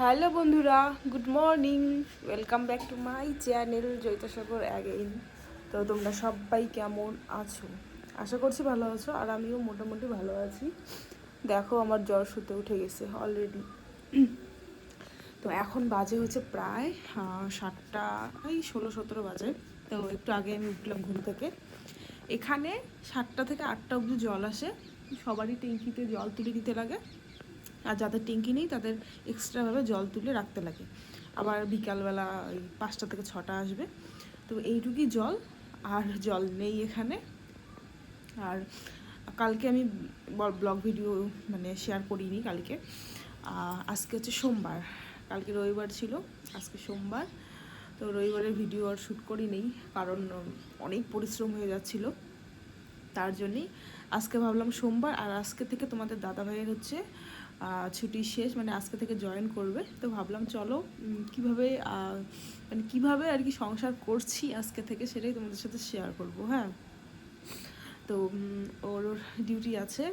Hello বন্ধুরা, good morning. Welcome back to my channel Jaitsagar again তো তোমরা সবাই কেমন আছো? আশা করছি ভালো আছো, আর আমিও মোটামুটি ভালো আছি। দেখো, আমার জ্বর শুতে উঠে গেছে অলরেডি তো এখন বাজে হচ্ছে প্রায় সাতটা, এই ষোলো সতেরো বাজে। তো একটু আগে আমি উঠলাম ঘুম থেকে। এখানে সাতটা থেকে আটটা অবধি জল আসে। সবারই ট্যাঙ্কিতে জল তুলে দিতে লাগে। আর যাদের ট্যাঙ্কি নেই, তাদের এক্সট্রাভাবে জল তুলে রাখতে লাগে। আবার বিকালবেলা ওই পাঁচটা থেকে ছটা আসবে। তো এইটুকুই জল, আর জল নেই এখানে। আর কালকে আমি ব্লগ ভিডিও মানে শেয়ার করিনি কালকে। আজকে হচ্ছে সোমবার। কালকে রবিবার ছিল, আজকে সোমবার। তো রবিবারের ভিডিও আর শ্যুট করি নেই কারণ অনেক পরিশ্রম হয়ে যাচ্ছিল। তার জন্যই আজকে ভাবলাম সোমবার, আর আজকে থেকে তোমাদের দাদা ভাইয়ের হচ্ছে ছুটি শেষ মানে আজকে থেকে জয়েন করবে। তো ভাবলাম চলো কীভাবে মানে কীভাবে আর কি সংসার করছি আজকে থেকে সেটাই তোমাদের সাথে শেয়ার করব হ্যাঁ? তো উম, ওর ডিউটি আছে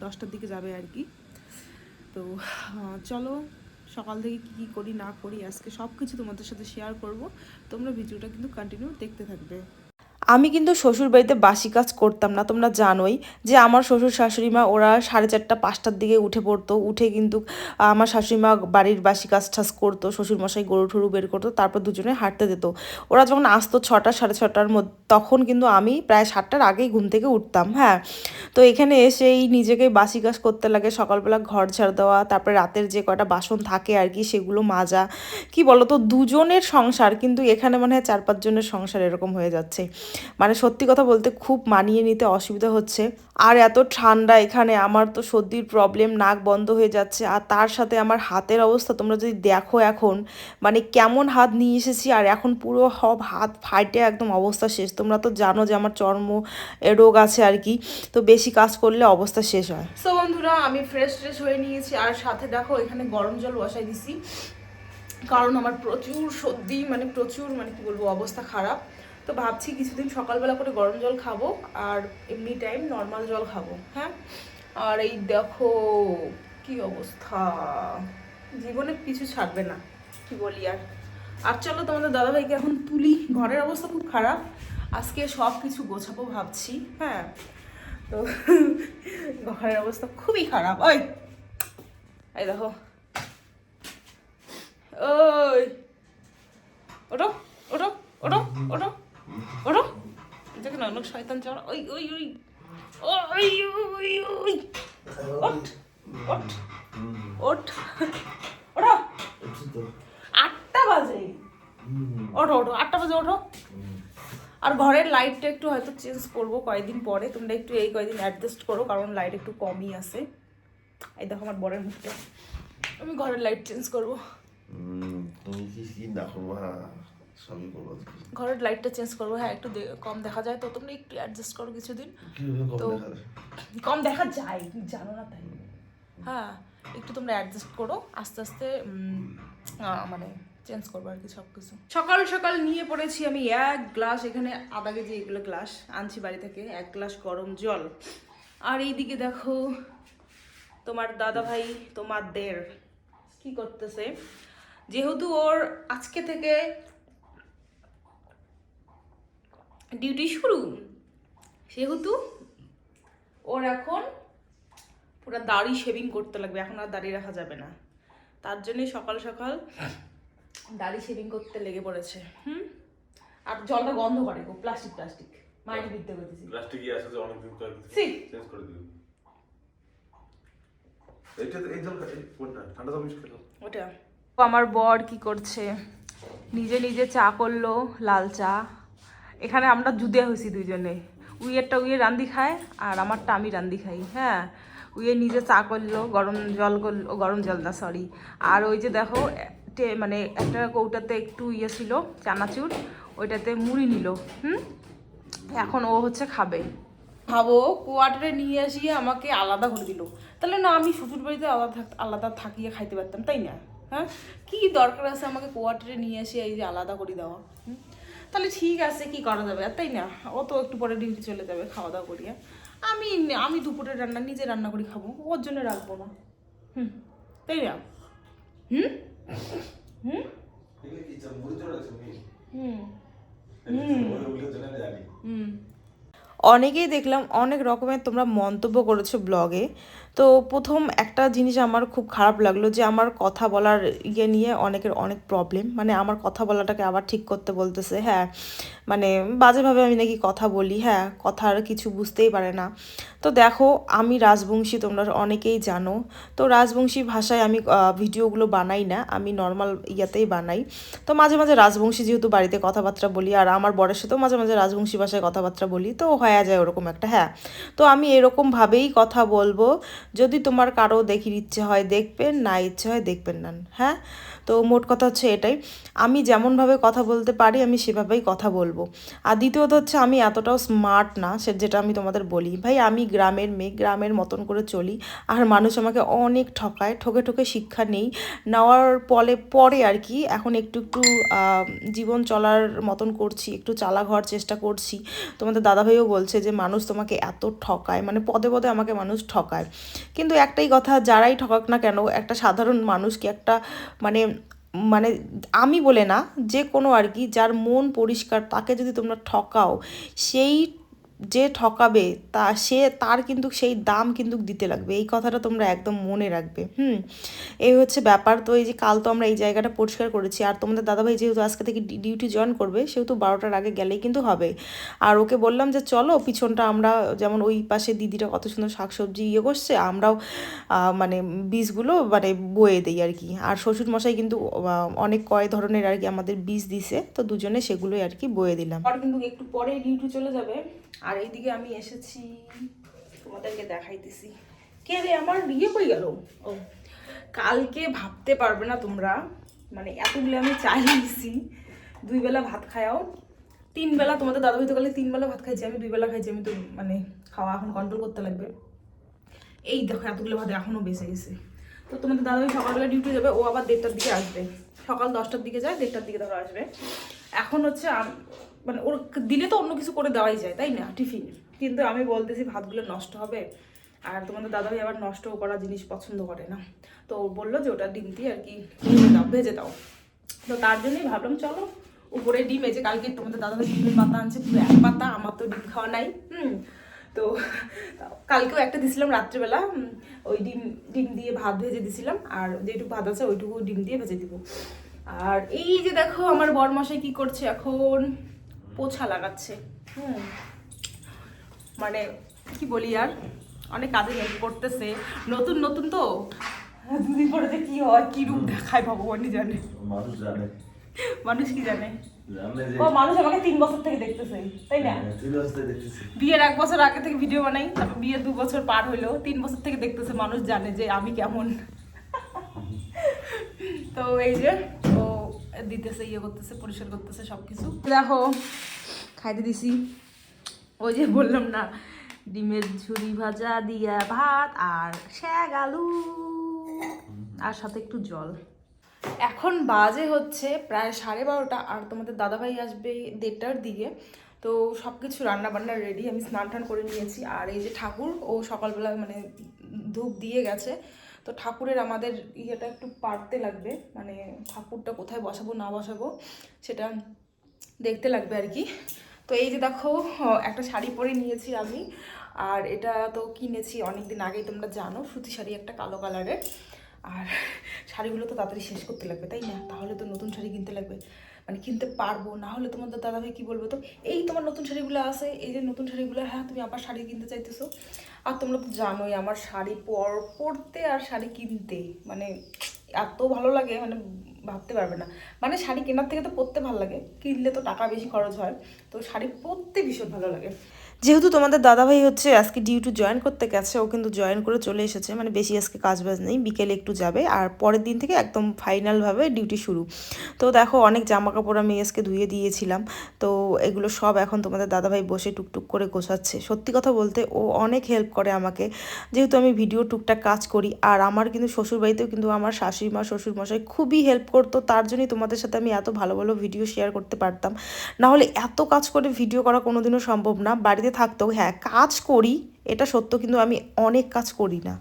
দশটার দিকে যাবে আর কি। তো চলো সকাল থেকে কী কী করি না করি আজকে সব কিছু তোমাদের সাথে শেয়ার করব। তোমরা ভিডিওটা কিন্তু কন্টিনিউ দেখতে থাকবে। আমি কিন্তু শ্বশুর বাড়িতে বাসি কাজ করতাম না, তোমরা জানোই যে আমার শ্বশুর শাশুড়ি মা ওরা সাড়ে চারটা, পাঁচটার দিকে উঠে পড়তো, উঠে কিন্তু আমার শাশুড়ি মা বাড়ির বাসি কাজ টাজ করতো শ্বশুর মশাই গরু ঠরু বের করতো, তারপর দুজনে হাঁটতে যেত ওরা যখন আসতো ছটা, সাড়ে ছটার মধ্যে, তখন কিন্তু আমি প্রায় সাতটার আগেই ঘুম থেকে উঠতাম হ্যাঁ। তো এখানে এসেই নিজেকে বাসি কাজ করতে লাগে, সকালবেলা ঘর ঝাড় দেওয়া, তারপরে রাতের যে কটা বাসন থাকে আর কি, সেগুলো মাজা। কি বলতো, দুজনের সংসার কিন্তু এখানে মনে হয় চার পাঁচজনের সংসার এরকম হয়ে যাচ্ছে। মানে সত্যি কথা বলতে খুব মানিয়ে নিতে অসুবিধা হচ্ছে। আর এত ঠান্ডা এখানে, আমার তো সর্দির প্রবলেম নাক বন্ধ হয়ে যাচ্ছে। আর তার সাথে আমার হাতের অবস্থা, তোমরা যদি দেখো এখন মানে কেমন হাত নিয়ে এসেছি, আর এখন পুরো সব হাত ফাইটে একদম অবস্থা শেষ। তোমরা তো জানো যে আমার চর্ম রোগ আছে আর কি, তো বেশি কাজ করলে অবস্থা শেষ হয়। সো বন্ধুরা, আমি ফ্রেশ ট্রেশ হয়ে নিয়েছি। আর সাথে দেখো, এখানে গরম জল বসাই দিছি। কারণ আমার প্রচুর সর্দি মানে প্রচুর মানে কি বলব, অবস্থা খারাপ। তো ভাবছি কিছুদিন সকালবেলা করে গরম জল খাব আর এমনি টাইম নর্মাল জল খাব হ্যাঁ? আর এই দেখো, কি অবস্থা? জীবনে কিছু ছাড়বে না, কি বলি আর? আর চলো তোমাদের দাদাভাইকে এখন তুলি। ঘরের অবস্থা খুব খারাপ। আজকে সব কিছু গোছাবো ভাবছি হ্যাঁ? তো ঘরের অবস্থা খুবই খারাপ। ওই, এই দেখো। ওই ওটো ওটো ওটো ওটো ওটো দেখে না অনেক শয়তান চড়া? ওই ওই ওই। ওই ওই ওই। ওঠ ওঠ ওঠ। ওঠো। আটটা বাজে। ওঠো ওঠো, আটটা বাজে, ওঠো। আর ঘরের লাইটটা একটু হয়তো চেঞ্জ করব কয়েকদিন পরে। তোমরা একটু এই কয়েকদিন অ্যাডজাস্ট করো, কারণ লাইট একটু কমই আছে। এই দেখো আমার বরের মুখটা। আমি ঘরের লাইট চেঞ্জ করব। তুমি কি না করব হ্যাঁ সবই করব ঘরের লাইটটা চেঞ্জ করব। হ্যাঁ একটু কম দেখা যায় তো তোমরা একটু অ্যাডজাস্ট করো কিছুদিন। তো- কম দেখা যায় জানো না তাই। হ্যাঁ একটু তোমরা অ্যাডজাস্ট করো আস্তে আস্তে মানে চেঞ্জ করব আর কি সব কিছু সকাল সকাল নিয়ে পড়েছি আমি এক গ্লাস এখানে আধা কেজি এগুলো গ্লাস আনছি বাড়ি থেকে এক গ্লাস গরম জল। আর এইদিকে দেখো তোমার দাদা ভাই তোমাদের কি করতেছে? যেহেতু ওর আজকে থেকে ডিউটি শুরু? সেহেতু ওর এখন পুরো দাড়ি শেভিং করতে লাগবে এখন আর দাড়ি রাখা যাবে না। তার জন্যে সকাল সকাল দাড়ি শেভিং করতে লেগে পড়েছে হুম? আর জলটা গন্ধ করে গো প্লাস্টিক প্লাস্টিক মাটি বিদ্যে করতেছি প্লাস্টিকই আছে যে অনেকদিন করে সি। চেঞ্জ করে দিবি। এইটা তো- এই জল কোনটা? ঠান্ডা জল খেলো। ওটা। আমার বর কি করছে? নিজে নিজে চা করল লাল চা। এখানে আমরা জুদে হয়েছি দুইজনে। উইয়েরটা উইয়ে রান্দি খায় আর আমারটা আমি রান্দি খাই হ্যাঁ। উইয়ে নিজে চা করল, গরম জল করল গরম জল না সরি আর ওই যে দেখো মানে একটা কৌটাতে একটু ইয়ে ছিল, চানাচুর, ওইটাতে মুড়ি নিল, হুম? এখন ও হচ্ছে খাবে। ভাবো, কোয়ার্টারে নিয়ে আসিয়ে আমাকে আলাদা করে দিল। তাহলে না, আমি শ্বশুর বাড়িতে আলাদা আলাদা থাকিয়ে খাইতে পারতাম, তাই না? হ্যাঁ? কি দরকার আছে আমাকে কোয়ার্টারে নিয়ে আসিয়ে এই যে আলাদা করে দেওয়া, হুম? তাহলে ঠিক আছে, কি করা যাবে? আর তাই না, ও তো একটু পরে ডিউটি চলে যাবে খাওয়া দাওয়া করিয়া। আমি আমি দুপুরের রান্না নিজে রান্না করে খাব, ওর জন্য রাখব না। হুম, তাই না? হুম? হুম? হুম হুম। অনেকেই দেখলাম অনেক রকমের তোমরা মন্তব্য করেছ ব্লগে তো প্রথম একটা জিনিস আমার খুব খারাপ লাগল যে আমার কথা বলার ইয়ে নিয়ে অনেকের অনেক প্রবলেম মানে আমার কথা বলাটাকে আবার ঠিক করতে বলতেছে হ্যাঁ। মানে বাজেভাবে আমি নাকি কথা বলি হ্যাঁ কথার কিছু বুঝতেই পারে না। তো দেখো, আমি রাজবংশী, তোমরা অনেকেই জানো। তো রাজবংশী ভাষায় আমি ভিডিওগুলো বানাই না, আমি নর্মাল ইয়াতেই বানাই। তো মাঝে মাঝে রাজবংশী যেহেতু বাড়িতে কথাবার্তা বলি, আর আমার বরের সাথেও মাঝে মাঝে রাজবংশী ভাষায় কথাবার্তা বলি, তো হয়ে যায় ওরকম একটা হ্যাঁ। তো আমি এরকমভাবেই কথা বলব। যদি তোমার কারও দেখির ইচ্ছে হয় দেখবেন, না ইচ্ছে হয় দেখবেন না। হ্যাঁ? তো মোট কথা হচ্ছে এটাই। আমি যেমনভাবে কথা বলতে পারি, আমি সেভাবেই কথা বলব। আর দ্বিতীয়ত হচ্ছে আমি এতটাও স্মার্ট না, সে যেটা আমি তোমাদের বলি। ভাই, আমি গ্রামের মেয়ে, গ্রামের মতন করে চলি, আর মানুষ আমাকে অনেক ঠকায়, ঠকে ঠকে শিক্ষা নেই। নেওয়ার পরে পরে আর কি, এখন একটু একটু জীবন চলার মতন করছি, একটু চালা ঘর চেষ্টা করছি। তোমাদের দাদাভাইও বলছে যে, মানুষ তোমাকে এত ঠকায়। মানে পদে পদে আমাকে মানুষ ঠকায়। কিন্তু একটাই কথা, যারাই ঠকাক না কেন, একটা সাধারণ মানুষকে একটা মানে মানে আমি বলে না, যে কোনো আর কি, যার মন পরিষ্কার, তাকে যদি তোমরা ঠকাও, সেই যে ঠকাবে তা সে, তার কিন্তু সেই দাম কিন্তু দিতে লাগবে। এই কথাটা তোমরা একদম মনে রাখবে। হুম? এই হচ্ছে ব্যাপার। তো এই যে কাল তো আমরা এই জায়গাটা পরিষ্কার করেছি। আর তোমাদের দাদাভাই যেহেতু আজকে থেকে ডিউটি জয়েন করবে, সেহেতু বারোটার আগে গেলেই কিন্তু হবে। আর ওকে বললাম যে, চলো, পিছনটা আমরা যেমন ওই পাশে দিদিটা কত সুন্দর শাকসবজি ইয়ে করছে, আমরাও মানে বীজগুলো মানে বয়ে দিই আর কি। আর শ্বশুর মশাই কিন্তু অনেক কয় ধরনের আর কি আমাদের বীজ দিছে। তো দুজনে সেগুলোই আর কি বয়ে দিলাম। কিন্তু একটু পরে ডিউটি চলে যাবে। আর এইদিকে আমি এসেছি, তোমাদেরকে দেখাইতেছি। কে রে, আমার ইয়ে কই গেল? ও, কালকে ভাবতে পারবে না তোমরা। মানে এতগুলো আমি চাই দিছি দুই বেলা ভাত খায়াও। তিন বেলা তোমাদের দাদা হইতে গেলে তিন বেলা ভাত খাইছি, আমি দুই বেলা খাইছি, আমি তো মানে খাওয়া এখন কন্ট্রোল করতে লাগবে। এই দেখো এতগুলো ভাত এখনও বেঁচে গেছে। তো তোমাদের দাদা দাদাভাই সকালবেলা ডিউটি যাবে, ও আবার দেড়টার দিকে আসবে। সকাল দশটার দিকে যায়, দেড়টার দিকে ধরো আসবে। এখন হচ্ছে মানে ওর দিলে তো অন্য কিছু করে দেওয়াই যায়, তাই না, টিফিন? কিন্তু আমি বলতেছি ভাতগুলো নষ্ট হবে, আর তোমাদের দাদাভাই আবার নষ্ট করা জিনিস পছন্দ করে না। তো বলল যে ওটা ডিম দিয়ে আর কি ভেজে দাও তো তার জন্যই ভাবলাম, চলো, উপরে ডিম, এই যে কালকে তোমাদের দাদাভাই ডিমের পাতা আনছে, পুরো এক পাতা, আমার তো ডিম খাওয়া নাই, হুম। তো কালকেও একটা দিছিলাম রাত্রেবেলা ওই ডিম ডিম দিয়ে ভাত ভেজে দিছিলাম, আর যেটুকু ভাত আছে ওইটুকু ডিম দিয়ে ভেজে দিব। আর এই যে দেখো, আমার বরমশাই কি করছে এখন? পোছা লাগাচ্ছে। হুম। মানে কি বলি আর? অনেক কাজে হেল্প করতেছে নতুন নতুন তো? দুদিন পরে যে কি হয় কি রূপ দেখায় ভগবানই জানে? মানুষ জানে। মানুষ কি জানে? ও মানুষ আমাকে তিন বছর থেকে দেখতেছে তাই না? দেখতেছি। বিয়ের এক বছর আগে থেকে ভিডিও বানাই তারপর বিয়ের দু বছর পার হইল তিন বছর থেকে দেখতেছে মানুষ জানে যে আমি কেমন। তো এই যে ও দিতেছে ইয়ে করতেছে পরিষ্কার করতেছে সব কিছু দেখো খাইতে দিছি। ওই যে বললাম না, ডিমের ঝুড়ি ভাজা দিয়া ভাত আর শ্যাগ আলু আর সাথে একটু জল। এখন বাজে হচ্ছে প্রায় সাড়ে বারোটা আর তোমাদের দাদাভাই আসবে দেড়টার দিকে। তো সব কিছু রান্না বান্না রেডি আমি স্নান টান করে নিয়েছি। আর এই যে ঠাকুর, ও সকালবেলা মানে ধূপ দিয়ে গেছে। তো ঠাকুরের আমাদের ইয়েটা একটু পারতে লাগবে মানে ঠাকুরটা কোথায় বসাবো না বসাবো, সেটা দেখতে লাগবে আর কি। তো এই যে দেখো একটা শাড়ি পরে নিয়েছি আমি। আর এটা তো কিনেছি অনেক দিন আগেই, তোমরা জানো, সুতি শাড়ি একটা কালো কালারের। আর শাড়িগুলো তো তাড়াতাড়ি শেষ করতে লাগবে, তাই না? তাহলে তো নতুন শাড়ি কিনতে লাগবে। মানে কিনতে পারব, না হলে তোমার তোমাদের দাদাভাই কি বলব? তো এই তোমার নতুন শাড়িগুলো আছে, এই যে নতুন শাড়িগুলো হ্যাঁ তুমি আবার শাড়ি কিনতে চাইতেছো? আর তোমরা তো জানোই, আমার শাড়ি পর, পরতে আর শাড়ি কিনতে মানে এত ভালো লাগে মানে ভাবতে পারবে না। মানে শাড়ি কেনার থেকে তো পরতে ভালো লাগে, কিনলে তো টাকা বেশি খরচ হয়, তো শাড়ি পরতে ভীষণ ভালো লাগে। যেহেতু তোমাদের দাদাভাই হচ্ছে আজকে ডিউটি জয়েন করতে গেছে, ও কিন্তু জয়েন করে চলে এসেছে। মানে বেশি আজকে কাজ বাজ নেই, বিকেলে একটু যাবে। আর পরের দিন থেকে একদম ফাইনালভাবে ডিউটি শুরু। তো দেখো, অনেক জামা কাপড় আমি আজকে ধুয়ে দিয়েছিলাম। তো এগুলো সব এখন তোমাদের দাদাভাই বসে টুকটুক করে গোছাচ্ছে। সত্যি কথা বলতে, ও অনেক হেল্প করে আমাকে। যেহেতু আমি ভিডিও টুকটাক কাজ করি, আর আমার কিন্তু শ্বশুরবাড়িতেও কিন্তু আমার শাশুড়ি মা শ্বশুর মশাই খুবই হেল্প করতো। তার জন্যই তোমাদের সাথে আমি এত ভালো ভালো ভিডিও শেয়ার করতে পারতাম। না হলে এত কাজ করে ভিডিও করা কোনোদিনও সম্ভব না। বাড়িতে থাকতেও হ্যাঁ কাজ করি, এটা সত্য কিন্তু আমি অনেক কাজ করি না।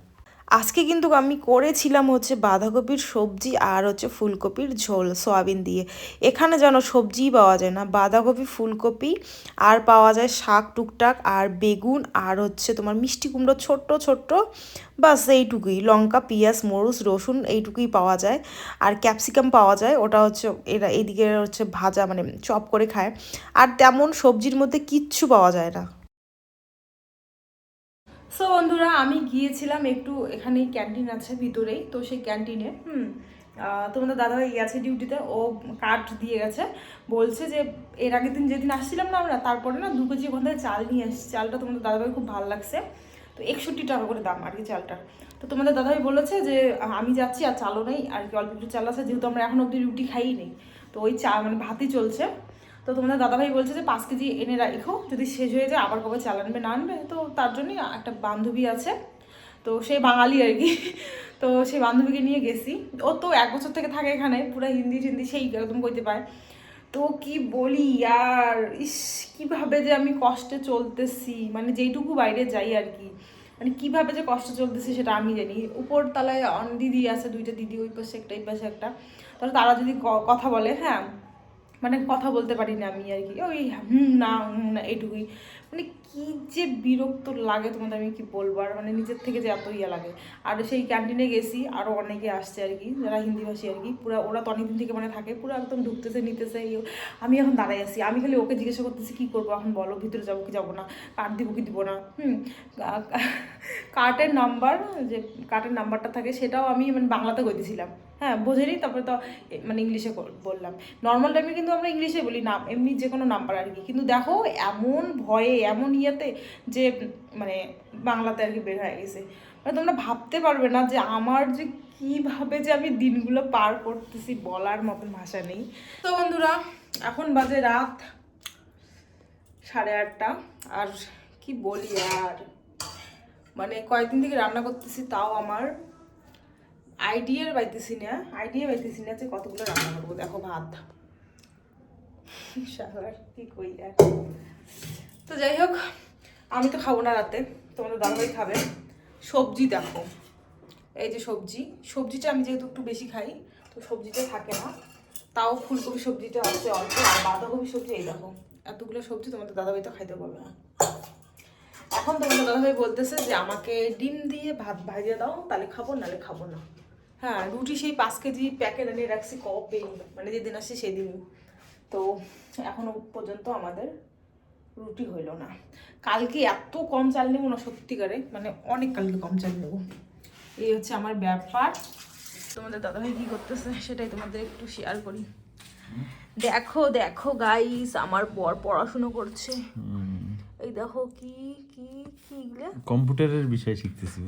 আজকে কিন্তু আমি করেছিলাম হচ্ছে বাঁধাকপির সবজি আর হচ্ছে ফুলকপির ঝোল সয়াবিন দিয়ে। এখানে যেন সবজিই পাওয়া যায় না, বাঁধাকপি, ফুলকপি আর পাওয়া যায় শাক, টুকটাক আর বেগুন আর হচ্ছে তোমার মিষ্টি কুমড়ো ছোট্ট ছোট্ট, বাস এইটুকুই। লঙ্কা, পেঁয়াজ, মরুচ, রসুন এইটুকুই পাওয়া যায়। আর ক্যাপসিকাম পাওয়া যায়, ওটা হচ্ছে এরা এদিকে হচ্ছে ভাজা মানে চপ করে খায়। আর তেমন সবজির মধ্যে কিচ্ছু পাওয়া যায় না। সো বন্ধুরা, আমি গিয়েছিলাম একটু এখানে ক্যান্টিন আছে ভিতরেই, তো সেই ক্যান্টিনে, হুম তোমাদের দাদাভাই গেছে ডিউটিতে, ও কার্ড দিয়ে গেছে, বলছে যে এর আগের দিন যেদিন আসছিলাম না আমরা, তারপরে না দু কেজি থেকে চাল নিয়ে আসছি চালটা তোমাদের দাদাভাই খুব ভালো লাগছে, তো একষট্টি টাকা করে দাম আর কি চালটার তো তোমাদের দাদাভাই বলেছে যে আমি যাচ্ছি আর চালও নেই, আর কি অল্প একটু চাল আছে, যেহেতু আমরা এখন অব্দি রুটি খাইই নেই তো ওই চা মানে ভাতই চলছে। তো তোমাদের দাদাভাই বলছে যে পাঁচ কেজি এনে রাখো, যদি শেষ হয়ে যায় আবার কবে চাল আনবে না আনবে, তো তার জন্যই একটা বান্ধবী আছে। তো সেই বাঙালি আর কি। তো সেই বান্ধবীকে নিয়ে গেছি। ও তো এক বছর থেকে থাকে এখানে, পুরো হিন্দি টিন্দি সেই একদম কইতে পায়। তো কি বলি আর ইস, কীভাবে যে আমি কষ্টে চলতেছি মানে যেইটুকু বাইরে যাই আর কি। মানে কীভাবে যে কষ্ট চলতেছে সেটা আমি জানি। উপর তলায় দিদি আছে, দুইটা দিদি, ওই পাশে একটা, এই পাশে একটা। তাহলে তারা যদি কথা বলে হ্যাঁ মানে কথা বলতে পারি না আমি আর কি। ওই হুম, না হুম, না এইটুকুই মানে কি যে বিরক্ত লাগে তোমাদের, আমি কি বলব? আর মানে নিজের থেকে যে এত ইয়ে লাগে। আর সেই ক্যান্টিনে গেছি আরও অনেকে আসছে আর কি, যারা হিন্দিভাষী আর কি। পুরো, ওরা তো অনেকদিন থেকে মানে থাকে, পুরো একদম ঢুকতেছে, নিতেছে ইয়ে। আমি এখন দাঁড়াই আছি। আমি খালি ওকে জিজ্ঞাসা করতেছি, কী করব? এখন বলো, ভিতরে যাব কি যাব না? কার্ড দিব কি দিব না? হুম কার্টের নাম্বার যে কার্টের নাম্বারটা থাকে, সেটাও আমি মানে বাংলাতে কইতেছিলাম। হ্যাঁ বোঝেনি তারপরে তো মানে ইংলিশে বললাম। নর্মাল টাইমে কিন্তু আমরা ইংলিশে বলি নাম, এমনি যে কোনো নাম্বার আর কি। কিন্তু দেখো, এমন ভয়ে, এমন ইয়েতে যে মানে বাংলাতে আর কি বের হয়ে গেছে। মানে তোমরা ভাবতে পারবে না যে আমার যে কীভাবে যে আমি দিনগুলো পার করতেছি বলার মতন ভাষা নেই। তো বন্ধুরা, এখন বাজে রাত সাড়ে আটটা, আর কি বলি আর? মানে কয়েকদিন থেকে রান্না করতেছি, তাও আমার আইডিয়ার পাইতেছি না আইডিয়া পাইতেছি না যে কতগুলো রান্না করব। দেখো ভাত। কি কই আর? তো যাই হোক, আমি তো খাব না রাতে, তোমাদের দাদাভাই খাবে। সবজি দেখো, এই যে সবজি। সবজিটা আমি যেহেতু একটু বেশি খাই, তো সবজিটা থাকে না। তাও ফুলকপি সবজিটা আছে অল্প বাঁধাকপি সবজি এই দেখো। এতগুলো সবজি তোমাদের দাদাভাই তো খাইতে পারবে না। এখন তোমাদের দাদাভাই বলতেছে যে, আমাকে ডিম দিয়ে ভাত ভাজিয়ে দাও, তাহলে খাব, নাহলে খাব না। হ্যাঁ রুটি সেই পাঁচ কেজি প্যাকেট আনিয়ে রাখছি কবে? মানে যেদিন আসি সেদিনই তো এখনও পর্যন্ত আমাদের রুটি হইল না। কালকে এত কম চাল নেব না সত্যিকারে মানে অনেক কালকে কম চাল নেব। এই হচ্ছে আমার ব্যাপার। তোমাদের দাদাভাই কী করতেছে সেটাই তোমাদের একটু শেয়ার করি। দেখো দেখো গাইস আমার বর পড়াশুনো করছে। এই দেখো কি কি কি কম্পিউটারের বিষয় শিখতেছি।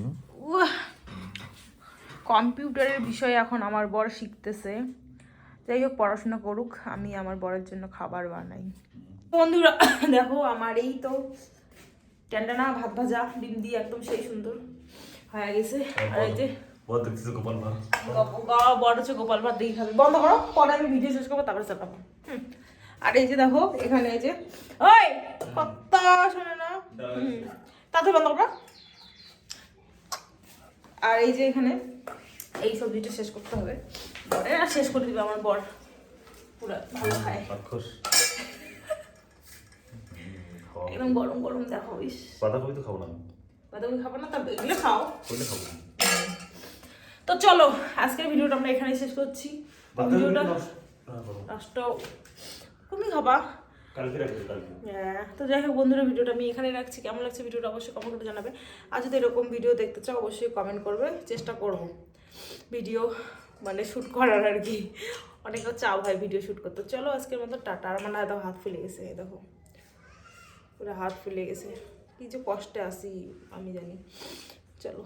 কম্পিউটারের বিষয় এখন আমার বর শিখতেছে। যাই হোক পড়াশোনা করুক আমি আমার বরের জন্য খাবার বানাই। বন্ধুরা দেখো আমার এই তো ট্যান্ডানা ভাত ভাজা ডিম দিয়ে একদম সেই সুন্দর হয়ে গেছে। আর এই যে গোপাল বড় হচ্ছে গোপাল ভাত খাবে। বন্ধ করো পরে আমি ভিডিও শেষ করব তারপরে চালাবো। আর এই যে দেখো এখানে এই যে ওই কত শোনে না। তাতে বন্ধ করো আর এই যে এখানে এই সবজিটা শেষ করতে হবে। বরে আর শেষ করে দিবে আমার বর। পুরো ভালো খায়। একদম গরম গরম দেখো ইস। বাঁধাকপি তো খাব না। খাব না তা এগুলো খাও। করলে খাব না। তো চলো আজকের ভিডিওটা আমরা এখানেই শেষ করছি। ভিডিওটা নষ্ট তুমি খাবা। হ্যাঁ তো যাই হোক বন্ধুরা, ভিডিওটা আমি এখানে রাখছি। কেমন লাগছে ভিডিওটা অবশ্যই কমেন্ট করে জানাবে। আর যদি এরকম ভিডিও দেখতে চাও, অবশ্যই কমেন্ট করবে। চেষ্টা করব ভিডিও মানে শ্যুট করার আর কি। অনেকে চাও ভাই ভিডিও শ্যুট করতে। চলো আজকের মতো টাটা। আর দেখো হাত ফুলে গেছে দেখো। পুরো হাত ফুলে গেছে। কি যে কষ্টে আসি আমি জানি। চলো।